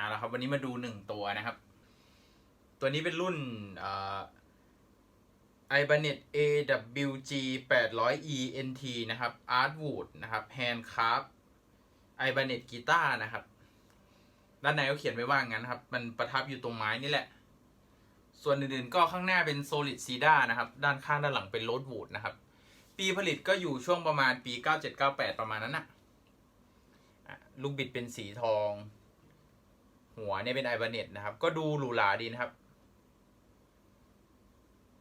อ่าล้ครับวันนี้มาดูหนึ่งตัวนะครับ ตัวนี้เป็นรุ่นเอ่อ Ibanez AWG 800 ENT นะครับ Artwood นะครับ Handcraft Ibanez Guitar นะครับ ด้านในเขาเขียนไว้ว่างั้นครับ มันประทับอยู่ตรงไม้นี่แหละ ส่วนอื่นๆก็ข้างหน้าเป็น Solid Cedar นะครับ ด้านข้างด้านหลังเป็น Rosewood นะครับ ปีผลิตก็อยู่ช่วงประมาณปี 9798 ประมาณนั้นนะอะลูกบิดเป็นสีทอง หัวเนี่ยเป็นไอ b บเน็ตนะครับ ก็ดูหรูหราดีนะครับ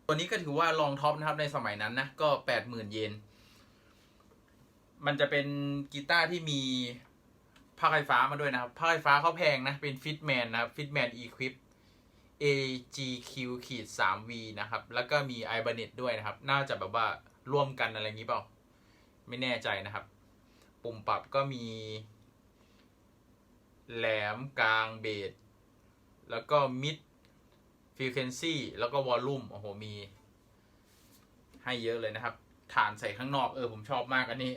ตัวนี้ก็ถือว่าลองท็อปนะครับในสมัยนั้นนะ ก็80,000เยน มันจะเป็นกีตาร์ที่มีภาคไฟฟ้ามาด้วยนะครับภาคไฟฟ้าเขาแพงนะ เป็นฟิตแมนนะครับฟิตแมน Equip AGQ ขีด 3V นะครับ แล้วก็มี i b a n e t ด้วยนะครับ น่าจะแบบว่าร่วมกันอะไรอย่างนี้เปล่า ไม่แน่ใจนะครับ ปุ่มปรับก็มี แหลมกลางเบสแล้วก็มิดฟ r ี q u e n c y แล้วก็วอลลุ่มโอ้โหมี ให้เยอะเลยนะครับ ฐานใส่ข้างนอกเออผมชอบมากอันนี้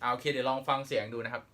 เอาโอเคเดี๋ยวลองฟังเสียงดูนะครับ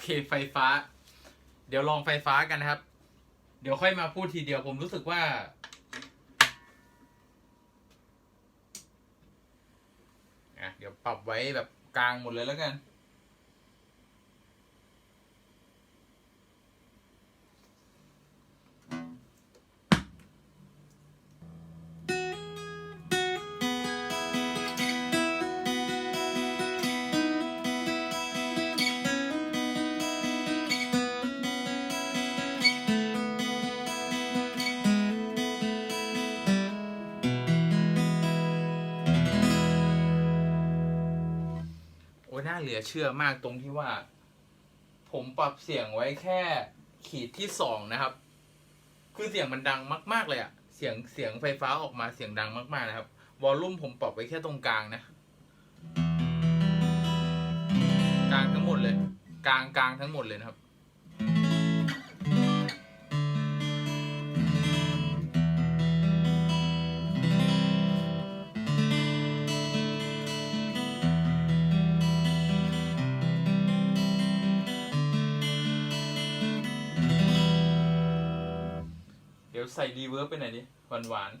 เคไฟฟ้า เดี๋ยวลองไฟฟ้ากันนะครับ เดี๋ยวค่อยมาพูดทีเดียวผมรู้สึกว่าอะเดี๋ยวปรับไว้แบบกลางหมดเลยแล้วกัน เหลือเชื่อมากตรงที่ว่า ผมปรับเสียงไว้แค่ขีดที่สองนะครับ คือเสียงมันดังมาก ๆ เลยอะเสียงเสียงไฟฟ้าออกมาเสียงดังมากๆนะครับ วอลลุ่มผมปรับไว้แค่ตรงกลางนะ กลางทั้งหมดเลย กลางกลางทั้งหมดเลยนะครับ ดี๋ยวใส่รีเวิร์บไปไหนอยดิหวานหวาน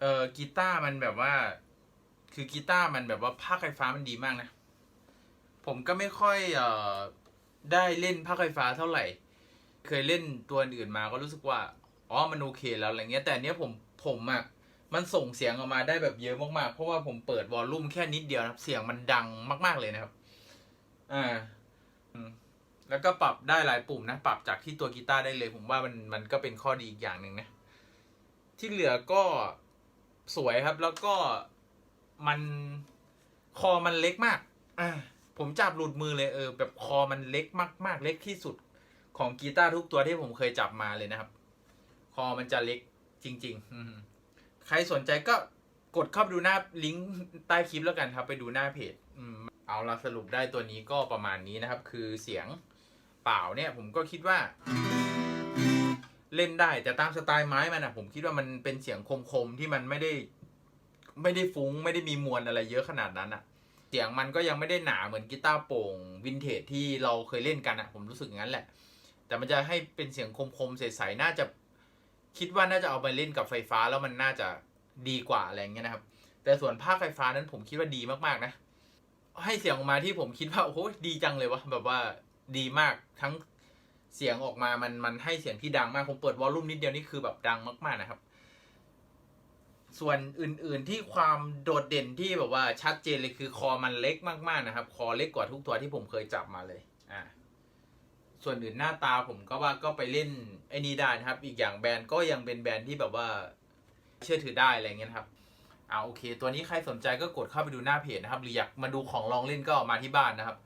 เออกีตาร์มันแบบว่า คือกีตาร์มันแบบว่าภาคไฟฟ้ามันดีมากนะ ผมก็ไม่ค่อยเออได้เล่นภาคไฟฟ้าเท่าไหร่ เคยเล่นตัวอื่นมาก็รู้สึกว่าอ๋อมันโอเคแล้วอะไรเงี้ยแต่เนี้ยผมผมอะ่ะมันส่งเสียงออกมาได้แบบเยอะมากๆ เพราะว่าผมเปิดวอลลุ่มแค่นิดเดียวนะครับ เสียงมันดังมากๆเลยนะครับ อ่าแล้วก็ปรับได้หลายปุ่มนะ ปรับจากที่ตัวกีตาร์ได้เลย ผมว่ามันมันก็เป็นข้อดีอีกอย่างหนึ่งนะ ที่เหลือก็ สวยครับ แล้วก็มันคอมันเล็กมาก อ่า ผมจับหลุดมือเลยเออ แบบคอมันเล็กมากๆ เล็กที่สุดของกีตาร์ทุกตัวที่ผมเคยจับมาเลยนะครับ คอมันจะเล็กจริง ๆ อืมใครสนใจก็กดเข้าไปดูหน้าลิงก์ใต้คลิปแล้วกันครับ ไปดูหน้าเพจอืมเอาละสรุปได้ตัวนี้ก็ประมาณนี้นะครับ คือเสียงเปล่าเนี่ย ผมก็คิดว่า เล่นได้แต่ตามสไตล์ไม้มันอะผมคิดว่ามันเป็นเสียงคมๆที่มันไม่ได้ ไม่ได้ฟุ้ง ไม่ได้มีมวลอะไรเยอะขนาดนั้นอะเสียงมันก็ยังไม่ได้หนาเหมือนกีตาร์โปร่งวินเทจที่เราเคยเล่นกันอะผมรู้สึกงั้นแหละ แต่มันจะให้เป็นเสียงคมๆใสๆน่าจะคิดว่าน่าจะเอาไปเล่นกับไฟฟ้าแล้วมันน่าจะดีกว่าอะไรเงี้ยนะครับ แต่ส่วนภาคไฟฟ้านั้นผมคิดว่าดีมากๆนะ ให้เสียงออกมาที่ผมคิดว่าโอ้โหดีจังเลยวะแบบว่าดีมากทั้ง เสียงออกมามันมันให้เสียงที่ดังมากผมเปิดวอลลุ่มนิดเดียวนี่คือแบบดังมากๆนะครับ ส่วนอื่นๆที่ความโดดเด่นที่แบบว่าชัดเจนเลยคือคอมันเล็กมากๆนะครับ คอเล็กกว่าทุกตัวที่ผมเคยจับมาเลยอ่าส่วนอื่นหน้าตาผมก็ว่าก็ไปเล่นไอ้นี้ได้นะครับ อีกอย่างแบรนด์ก็ยังเป็นแบรนด์ที่แบบว่าเชื่อถือได้อะไรเงี้ยครับอ่าโอเค ตัวนี้ใครสนใจก็กดเข้าไปดูหน้าเพจนะครับ หรืออยากมาดูของลองเล่นก็มาที่บ้านนะครับ